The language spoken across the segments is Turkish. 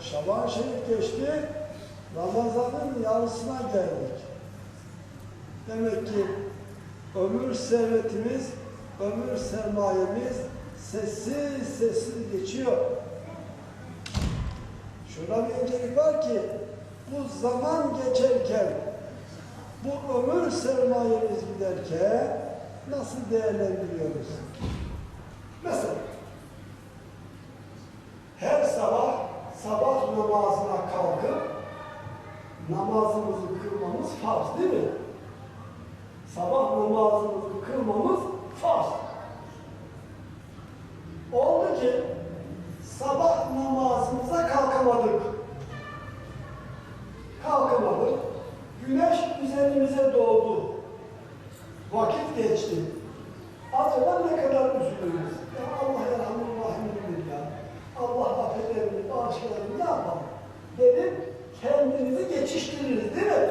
Şaban Şerif geçti, Ramazan'ın yarısına geldik. Demek ki ömür servetimiz, ömür sermayemiz sessiz sessiz geçiyor. Şurada bir incelik var ki, bu zaman geçerken, bu ömür sermayemiz giderken nasıl değerlendiriyoruz? Mesela, her sabah sabah namazına kalkıp namazımızı kılmamız farz değil mi? Sabah namazımızı kılmamız farz. Oldu ki sabah namazımıza kalkamadık. Kalkamadık. Güneş üzerimize doğdu. Vakit geçti. Acaba ne kadar üzülürüz? Ya Allah yarhamın rahimdir ya. Allah affederini, bağışlarını ne yapalım? Dedim kendimizi geçiştiririz değil mi?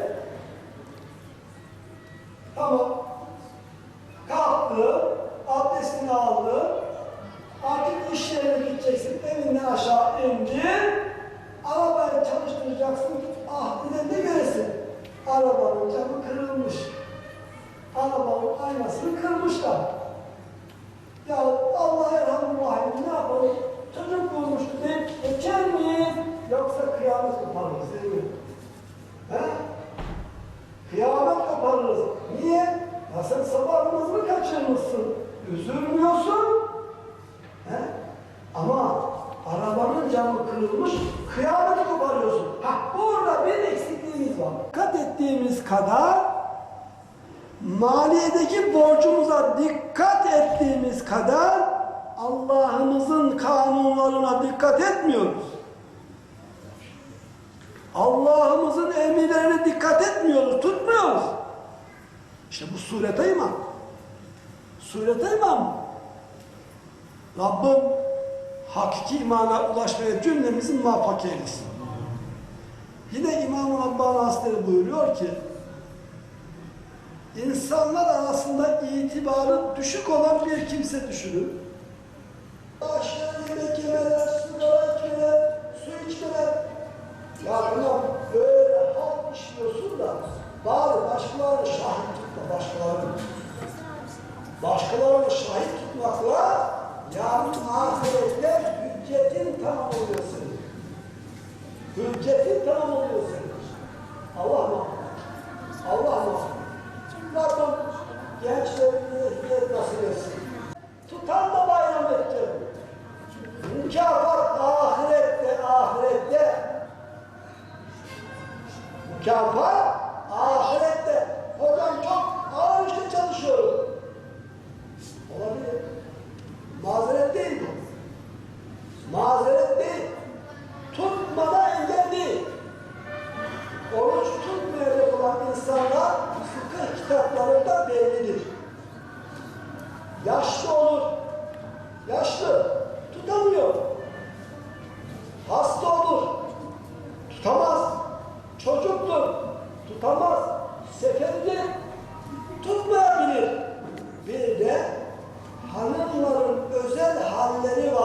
Tamam. Kalktı, abdestini aldı. Artık iş yerine gideceksin, evinden aşağı indin. Arabayı çalıştıracaksın, ah bir de ne göresin? Arabanın camı kırılmış. Arabanın aynasını kırmışlar. Ya Allah erhamur rahim ne yapalım? Çocuk bulmuştu deyip geçer miyiz? Yoksa kıyamet koparırız değil mi? He? Kıyamet koparırız. Niye? Ya sen sabah namazını kaçırmışsın. Üzülmüyorsun. He? Ama arabanın camı kırılmış, kıyameti koparıyorsun. Ha, burada bir eksikliğimiz var. Dikkat ettiğimiz kadar maliyedeki borcumuza dikkat ettiğimiz kadar Allah'ımızın kanunlarına dikkat etmiyoruz. Allah'ımızın emirlerine dikkat etmiyoruz, tutmuyoruz. İşte bu surete iman. Surete iman. Rabbim hakiki imana ulaşmaya cümlemizin muvaffak eylesin. Yine İmam-ı Rabbani Hazretleri buyuruyor ki insanlar arasında itibarı düşük olan bir kimse düşünün. Aşağı yemek yemeler, sigara içmeler, su içmeler. Ya ulan böyle halt işliyorsun da bari başkalarını şahit tutma, başkalarını. Başkalarını şahit tutmakla yarın ahirette hüccetin tamam oluyor senin. Hüccetin tamam oluyor senin. Allah mı? Allah Mükafat ahirette. Hocam çok ağır işte çalışıyorum. Olabilir. Mazeret değil bu. Mazeret değil. Tutmada engel değil. Oruç tutmayacak olan insanlar fıkıh kitaplarında bellidir. Yaşlı olur. Yaşlı. Tutamıyor. Hasta olur. Tutamaz. Çocuktur. Tutamaz. Seferli. Tutmayabilir. Bir de hanımların özel halleri vardır.